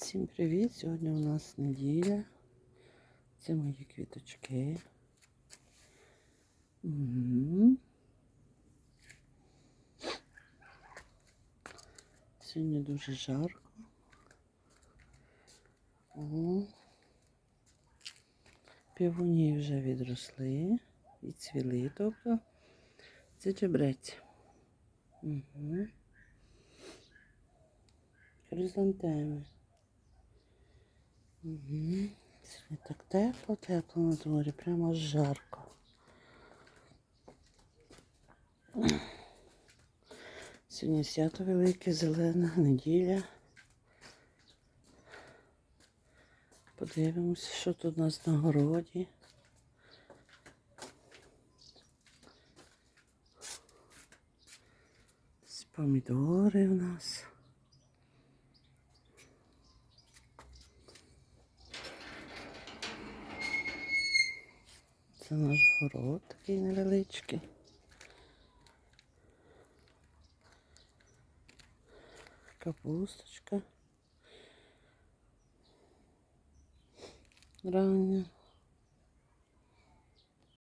Всім привіт! Сьогодні у нас неділя. Це мої квіточки. Мгм. Сьогодні дуже жарко. О. Півуні вже відросли, відцвіли, тобто це чебрець. Угу. Хризантеми. Угу. Так тепло, тепло на дворі, прямо жарко. Сьогодні свято велике, зелена неділя. Подивимося, що тут у нас на городі. Помідори у нас. Це наш город такий невеличкий. Капусточка. Рання.